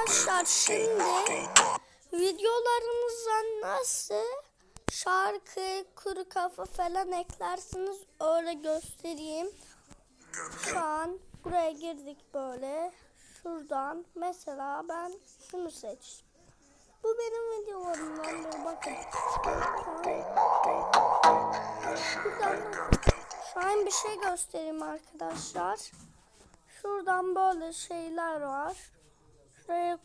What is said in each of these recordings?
Arkadaşlar şimdi videolarınıza nasıl şarkı, kuru kafa falan eklersiniz öyle göstereyim. Şu an buraya girdik böyle. Şuradan mesela ben şunu seç. Bu benim videolarımdan bir bakın. Şu an bir şey göstereyim arkadaşlar. Şuradan böyle şeyler var. Şuraya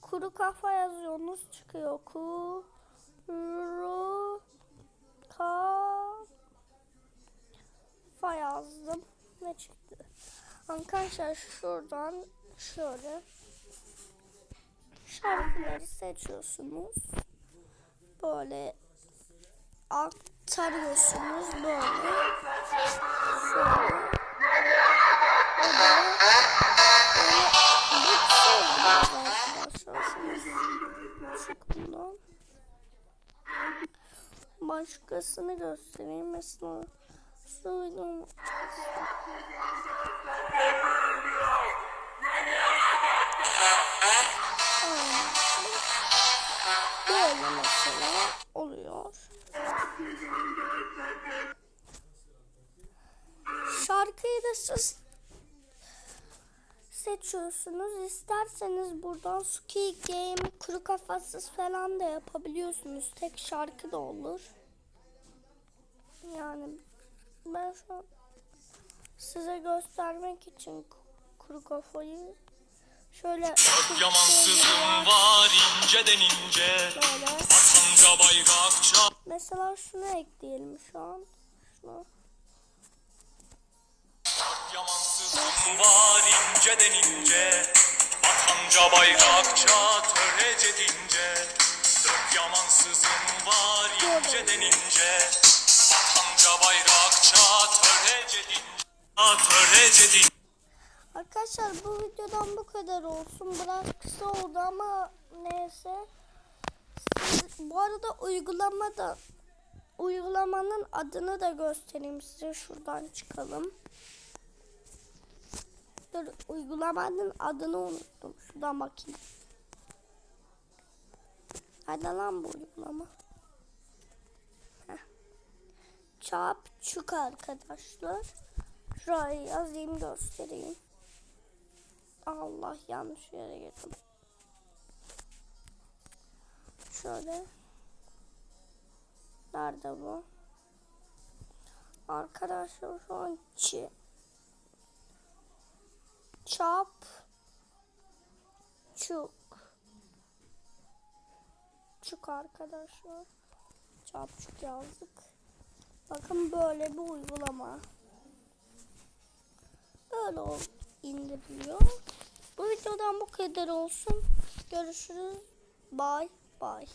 kuru kafa yazıyorsunuz çıkıyor. Kuru kafa yazdım ne çıktı. Arkadaşlar şuradan şöyle şarkıları seçiyorsunuz. Böyle aktarıyorsunuz böyle. Şöyle. Başkasını göstereyim mesela. Söyleyeyim. Böyle mesela oluyor. Şarkıyı da siz seçiyorsunuz. İsterseniz buradan Ski Game, kuru kafasız falan da yapabiliyorsunuz. Tek şarkı da olur. Yani ben şu an size göstermek için kuru kafayı şöyle Yamansızım var inceden ince Vatanca bayrakça mesela şunu ekleyelim şu an. Şunu. Yamansızım var inceden ince Vatanca bayrakça törece dince Dört yamansızım var ince Vatanca bayrakça törece dince Törece dince Arkadaşlar bu videodan bu kadar olsun. Biraz kısa oldu ama neyse. Siz, bu arada uygulamada uygulamanın adını da göstereyim size. Şuradan çıkalım. Dur uygulamanın adını unuttum. Şuradan bakayım. Hadi lan bu uygulama. Heh. Çapçuk arkadaşlar. Şuraya yazayım göstereyim. Allah yanlış yere girdim. Şöyle. Nerede bu? Arkadaşlar şu an çi. Çap. Çuk. Çuk arkadaşlar. Çapçuk yazdık. Bakın böyle bir uygulama. Böyle indiriliyor. Bu videodan bu kadar olsun. Görüşürüz. Bye bye.